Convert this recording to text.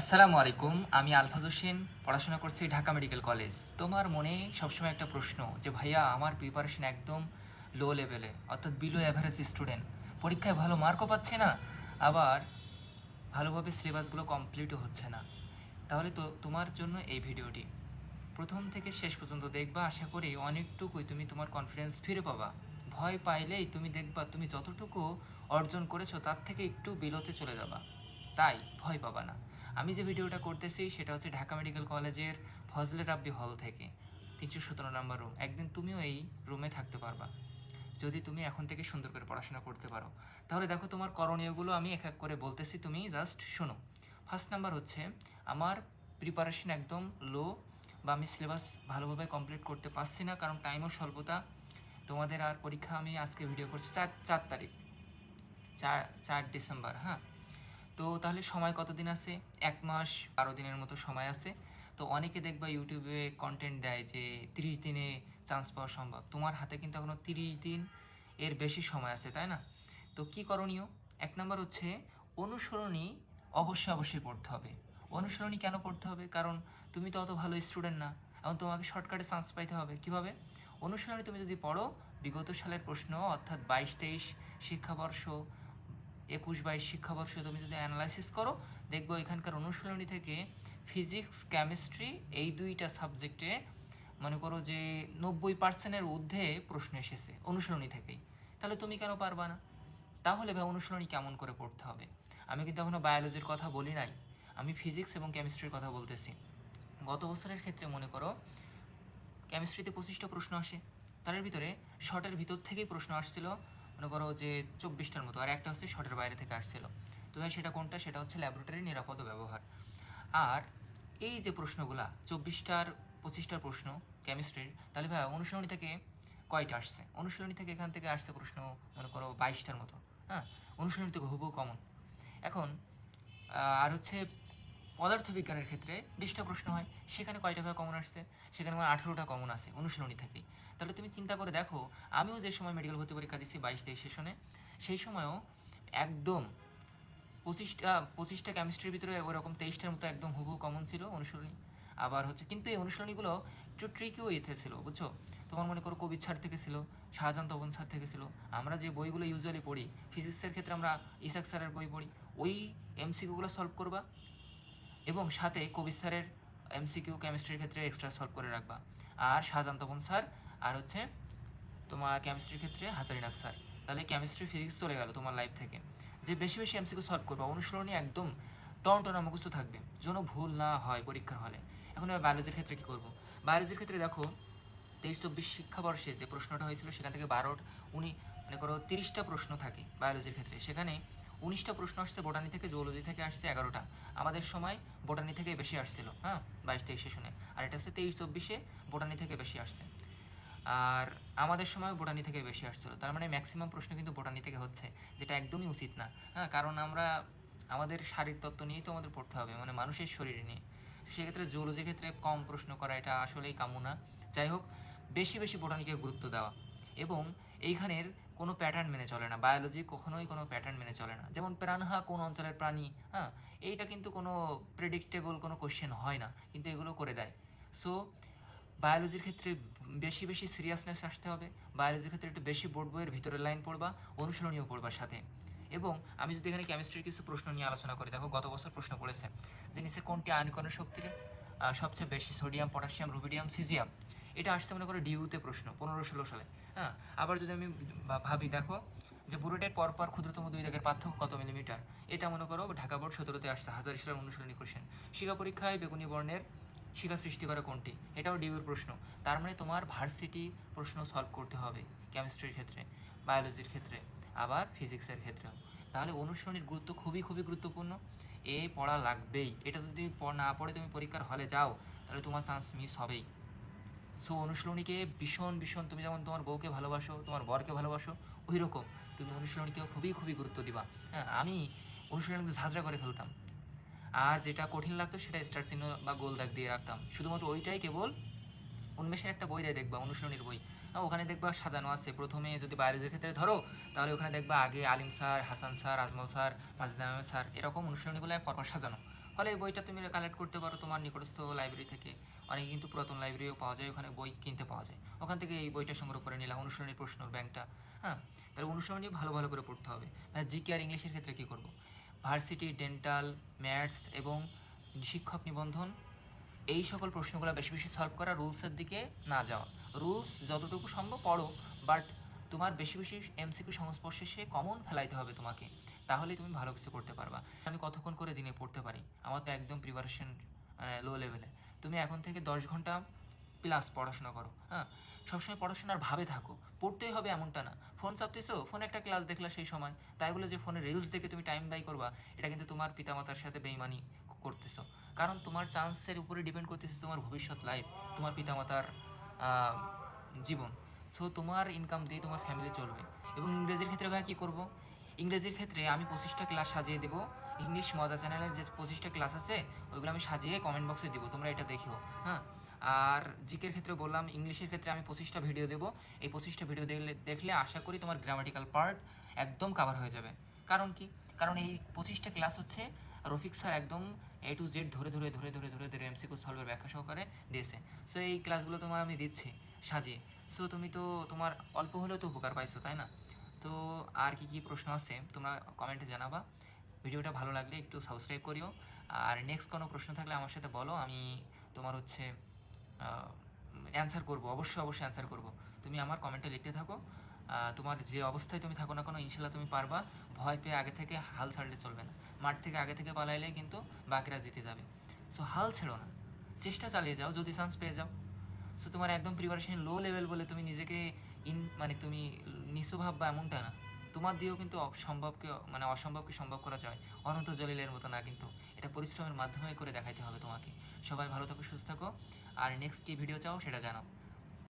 আসসালামু আলাইকুম, আমি আলফাজ হোসেন, পড়াশোনা করছি ঢাকা মেডিকেল কলেজ। তোমার মনে সবসময় একটা প্রশ্ন যে, ভাইয়া, আমার প্রিপারেশন একদম লো লেভেলে অর্থাৎ বিলো অ্যাভারেজ স্টুডেন্ট পরীক্ষায় ভালো মার্কও পাচ্ছে না, আবার ভালোভাবে সিলেবাসগুলো কমপ্লিটও হচ্ছে না। তাহলে তো তোমার জন্য এই ভিডিওটি। প্রথম থেকে শেষ পর্যন্ত দেখবা, আশা করি অনেকটুকুই তুমি তোমার কনফিডেন্স ফিরে পাবা। ভয় পাইলেই তুমি দেখবা, তুমি যতটুকু অর্জন করেছ, তার থেকে একটু বিলোতে চলে যাবা। তাই ভয় পাবা না। আমি যে ভিডিওটা করতেছি সেটা হচ্ছে ঢাকা মেডিকেল কলেজের ফজলে রাব্বি হল থেকে, তিনশো সতেরো নম্বর রুম একদিন তুমিও এই রুমে থাকতে পারবা। যদি তুমি এখন থেকে সুন্দর করে পড়াশোনা করতে পারো। তাহলে দেখো তোমার করণীয়গুলো আমি এক এক করে বলতেছি, তুমি জাস্ট শোনো। ফার্স্ট নাম্বার হচ্ছে, আমার প্রিপারেশন একদম লো বা আমি সিলেবাস ভালোভাবে কমপ্লিট করতে পারছি না, কারণ টাইমও স্বল্পতা। তোমাদের আর পরীক্ষা আমি আজকে ভিডিও করছি চার চার তারিখ, চার চার ডিসেম্বর হ্যাঁ? তো তাহলে সময় কতদিন আছে? এক মাস, বারো দিনের মতো সময় আছে। তো অনেকে দেখবা ইউটিউবে কন্টেন্ট দেয় যে তিরিশ দিনে চান্স পাওয়া সম্ভব। তোমার হাতে কিন্তু এখনও তিরিশ দিন এর বেশি সময় আছে, তাই না? তো কি করণীয়? এক নম্বর হচ্ছে অনুসরণী অবশ্যই অবশ্যই পড়তে হবে। অনুসরণী কেন পড়তে হবে? কারণ তুমি তো অত ভালো স্টুডেন্ট না। এবং তোমাকে শর্টকাটে চান্স পাইতে হবে। কীভাবে? অনুসরণী তুমি যদি পড়ো, বিগত সালের প্রশ্ন, অর্থাৎ বাইশ, তেইশ শিক্ষাবর্ষ একুশ বাইশ শিক্ষাবর্ষ তুমি যদি অ্যানালাইসিস করো, দেখব এখানকার অনুশীলনী থেকে ফিজিক্স কেমিস্ট্রি এই দুইটা সাবজেক্টে মনে করো যে নব্বই পার্সেন্টের ঊর্ধ্বে প্রশ্ন এসেছে অনুশীলনী থেকেই। তাহলে তুমি কেন পারবা না? তাহলে ভাই অনুশীলনী কেমন করে পড়তে হবে? আমি কিন্তু এখনও বায়োলজির কথা বলি নাই। আমি ফিজিক্স এবং কেমিস্ট্রির কথা বলতেছি। গত বছরের ক্ষেত্রে মনে করো কেমিস্ট্রিতে পঁচিশটা প্রশ্ন আসে। তার ভিতরে শর্টের ভিতর থেকেই প্রশ্ন আসছিল মনে করো যে চব্বিশটার মতো, আর একটা হচ্ছে শটের বাইরে থেকে আসছিল। তো ভাই, সেটা কোনটা? সেটা হচ্ছে ল্যাবরেটরি নিরাপদ ব্যবহার। আর এই যে প্রশ্নগুলা, চব্বিশটার, পঁচিশটার প্রশ্ন কেমিস্ট্রির তাহলে ভাই, অনুশীলনী থেকে কয়টা আসছে? অনুশীলনী থেকে এখান থেকে আসছে প্রশ্ন, মনে করো, বাইশটার মতো হ্যাঁ? অনুশীলনী থেকে হুবহু কমন এখন আর হচ্ছে পদার্থবিজ্ঞানের ক্ষেত্রে বিশটা প্রশ্ন হয়, সেখানে কয়টা ভাবে কমন আসছে? সেখানে আমার আঠেরোটা কমন আছে, অনুশীলনী থেকেই তাহলে তুমি চিন্তা করে দেখো, আমিও যে সময় মেডিকেল ভর্তি পরীক্ষা দিচ্ছি বাইশ তেইশ সেশনে, সেই সময়ও একদম পঁচিশটা পঁচিশটা কেমিস্ট্রির ভিতরে ওরকম তেইশটার মতো একদম হুবহু কমন ছিল অনুশীলনী। আবার হচ্ছে, কিন্তু এই অনুশীলনীগুলো একটু ট্রিকিও এতে ছিল, বুঝছ? তোমার মনে করো কবির স্যার থেকে ছিল, শাহজাহান তপন স্যার থেকে ছিল। আমরা যে বইগুলো ইউজুয়ালি পড়ি ফিজিক্সের ক্ষেত্রে আমরা ইসাক স্যারের বই পড়ি, ওই এমসিকিউগুলো সলভ করবা এবং সাথে কবির স্যারের এমসিকিউ কেমিস্ট্রির ক্ষেত্রে এক্সট্রা সলভ করে রাখবা। আর শাহজান তপন স্যার, আর হচ্ছে তোমার কেমিস্ট্রির ক্ষেত্রে হাজারিনাক স্যার। তাহলে কেমিস্ট্রি ফিজিক্স চলে গেল তোমার লাইফ থেকে। যে বেশি বেশি এমসিকিউ সলভ করবা অনুসরণী একদম টন টন মুখস্থ থাকবে, যেন ভুল না হয় পরীক্ষার হলে। এখন এবার বায়োলজির ক্ষেত্রে কী করব? বায়োলজির ক্ষেত্রে দেখো, তেইশ চব্বিশ শিক্ষাবর্ষে যে প্রশ্নটা হয়েছিল, সেখান থেকে বারোট উনি মনে করো তিরিশটা প্রশ্ন থাকে বায়োলজির ক্ষেত্রে। সেখানে উনিশটা প্রশ্ন আসছে, বোটানি থেকে জুওলজি থেকে আসছে এগারোটা। আমাদের সময় বোটানি থেকে বেশি আসছিল হ্যাঁ? বাইশ, তেইশ সেশনে আর এটা হচ্ছে তেইশ, চব্বিশে বোটানি থেকে বেশি আসছে। আর আমাদের সময় বোটানি থেকে বেশি আসছিল। তার মানে ম্যাক্সিমাম প্রশ্ন কিন্তু বোটানি থেকে হচ্ছে, যেটা একদমই উচিত না হ্যাঁ? কারণ আমরা, আমাদের শারীর তত্ত্ব নিয়েই তো আমাদের পড়তে হবে মানে মানুষের শরীর নিয়ে। সেক্ষেত্রে জুওলজির ক্ষেত্রে কম প্রশ্ন করা এটা আসলেই কাম্য না। যাই হোক, বেশি বেশি বোটানিকে গুরুত্ব দেওয়া। এবং এইখানের কোনো প্যাটার্ন মেনে চলে না। বায়োলজি কখনোই কোনো প্যাটার্ন মেনে চলে না। যেমন প্রাণহা কোন অঞ্চলের প্রাণী হ্যাঁ এইটা কিন্তু কোনো প্রেডিক্টেবল কোনো কোশ্চেন হয় না, কিন্তু এগুলো করে দেয়। সো বায়োলজির ক্ষেত্রে বেশি বেশি সিরিয়াসনেস আসতে হবে। বায়োলজির ক্ষেত্রে একটু বেশি বোর্ড বইয়ের ভিতরের লাইন পড়বা অনুশীলনীয় পড়বার সাথে। এবং আমি যদি এখানে কেমিস্ট্রির কিছু প্রশ্ন নিয়ে আলোচনা করি, দেখো গত বছর প্রশ্ন পড়েছে যে নিচে কোনটি আয়নিকরণ শক্তির সবচেয়ে বেশি সোডিয়াম পটাশিয়াম রুবিডিয়াম সিজিয়াম এটা আসছে মনে করো ডিউতে প্রশ্ন, পনেরো ষোলো সালে হ্যাঁ? আবার যদি আমি ভাবি, দেখো, যে বুলেটের পরপর ক্ষুদ্রতম দুই দাগের পার্থক্য কত মিলিমিটার? এটা মনে করো ঢাকা বোর্ড সতেরোতে আসছে, হাজার সালের অনুশীলনী কোশ্চেন শিক্ষা পরীক্ষায় বেগুনি বর্ণের শিক্ষা সৃষ্টি করে কোনটি? এটাও ডিউর প্রশ্ন। তার মানে তোমার ভার্সিটি প্রশ্ন সলভ করতে হবে কেমিস্ট্রির ক্ষেত্রে বায়োলজির ক্ষেত্রে, আবার ফিজিক্সের ক্ষেত্রেও। তাহলে অনুশীলনীর গুরুত্ব খুবই খুবই গুরুত্বপূর্ণ। এ পড়া লাগবেই। এটা যদি না পড়ে তুমি পরীক্ষার হলে যাও, তাহলে তোমার চান্স মিস হবেই। সো অনুশীলনীকে ভীষণ ভীষণ তুমি যেমন তোমার বউকে ভালোবাসো তোমার বরকে ভালোবাসো ওই রকম তুমি অনুশীলনীকেও খুবই খুবই গুরুত্ব দিবা। হ্যাঁ আমি অনুশীলনীকে ঝাঁঝরা করে ফেলতাম। আর যেটা কঠিন লাগতো সেটা স্টার চিহ্ন বা গোল দাগ দিয়ে রাখতাম। শুধুমাত্র ওইটাই কেবল উন্মেষের একটা বই দেয় দেখবা অনুশীলনীর বই। হ্যাঁ, ওখানে দেখবা সাজানো আছে। প্রথমে যদি বায়োলজির ক্ষেত্রে ধরো তাহলে ওখানে দেখবা আগে Alim sir Hasan sir Azmal sir Majid sir এরকম অনুশীলনীগুলো পরপর সাজানো। ফলে এই বইটা তুমি কালেক্ট করতে পারো তোমার নিকটস্থ লাইব্রেরি থেকে। অনেকে কিন্তু পুরাতন লাইব্রেরিও পাওয়া যায়, ওখানে বই কিনতে পাওয়া যায়। ওখান থেকে এই বইটা সংগ্রহ করে নিলাম অনুসরণী প্রশ্নর ব্যাংকটা হ্যাঁ? তাহলে অনুসরণী ভালো ভালো করে পড়তে হবে। জিকে আর ইংলিশের ক্ষেত্রে কী করব? ভার্সিটি ডেন্টাল ম্যাথস এবং শিক্ষক নিবন্ধন, এই সকল প্রশ্নগুলো বেশি বেশি সলভ করা রুলসের দিকে না যাওয়া। রুলস যতটুকু সম্ভব পড়ো বাট তোমার বেশি বেশি এমসিকিউ সংস্পর্শে সে কমন ফেলাইতে হবে তোমাকে। তাহলেই তুমি ভালো কিছু করতে পারবা। আমি কতক্ষণ করে দিনে পড়তে পারি? আমার তো একদম প্রিপারেশন লো লেভেলে তুমি এখন থেকে দশ ঘণ্টা প্লাস পড়াশোনা করো হ্যাঁ? সবসময় পড়াশোনার ভাবে থাকো। পড়তেই হবে এমনটা না। ফোন চাপতেছো ফোনে একটা ক্লাস দেখলা সেই সময়। তাই বলে যে ফোনে রিলস দেখে তুমি টাইম ব্যয় করবা, এটা কিন্তু তোমার পিতামাতার সাথে বেইমানি করতেছো। কারণ তোমার চান্সের উপরে ডিপেন্ড করতেছে তোমার ভবিষ্যৎ লাইফ তোমার পিতামাতার জীবন। সো তোমার ইনকাম দিয়ে তোমার ফ্যামিলি চলবে। এবং ইংরেজির ক্ষেত্রে ভাই কী করব? ইংরেজির ক্ষেত্রে আমি পঁচিশটা ক্লাস সাজিয়ে দেবো। ইংলিশ মজা চ্যানেলের যে পঁচিশটা ক্লাস আছে, ওইগুলো আমি সাজিয়ে কমেন্ট বক্সে দেবো, তোমরা এটা দেখিও হ্যাঁ? আর জিকের ক্ষেত্রে বললাম, ইংলিশের ক্ষেত্রে আমি পঁচিশটা ভিডিও দেবো। এই পঁচিশটা ভিডিও দেখলে দেখলে আশা করি তোমার গ্রামাটিক্যাল পার্ট একদম কাভার হয়ে যাবে। কারণ কি? কারণ এই পঁচিশটা ক্লাস হচ্ছে, রফিক স্যার একদম এ টু জেড ধরে ধরে ধরে ধরে ধরে ধরে এমসিকিউ সলভের ব্যাখ্যা সহকারে দিয়েছে। সো এই ক্লাসগুলো তোমার আমি দিচ্ছি, সাজিয়ে। সো তুমি তো তোমার অল্প হলেও তো উপকার পাইছো, তাই না? তো আর কি কি প্রশ্ন আছে তোমরা কমেন্টে জানাবা। ভিডিওটা ভালো লাগলে একটু সাবস্ক্রাইব করিও। আর নেক্সট কোনো প্রশ্ন থাকলে আমার সাথে বলো, আমি তোমার হচ্ছে অ্যান্সার করব, অবশ্যই অবশ্যই অ্যান্সার করব। তুমি আমার কমেন্টে লিখতে থাকো। তোমার যে অবস্থায় তুমি থাকো না কোনো, ইনশাল্লাহ তুমি পারবা। ভয় পেয়ে আগে থেকে হাল ছাড়লে চলবে না। মাঠ থেকে আগে থেকে পালাইলে কিন্তু বাকিরা জিতে যাবে। সো হাল ছেড়ো না। চেষ্টা চালিয়ে যাও, যদি চান্স পেয়ে যাও। সো তোমার একদম প্রিপারেশন লো লেভেল বলে তুমি নিজেকে ইন মানে তুমি নিচু বা এমনটা না। তোমার দিয়েও কিন্তু সম্ভবকে মানে অসম্ভবকে সম্ভব করা যায়। অনন্ত জলিলের মতো না কিন্তু। এটা পরিশ্রমের মাধ্যমে করে দেখাইতে হবে তোমাকে। সবাই ভালো থাকো, সুস্থ থাকো। আর নেক্সট কী ভিডিও চাও সেটা জানাও।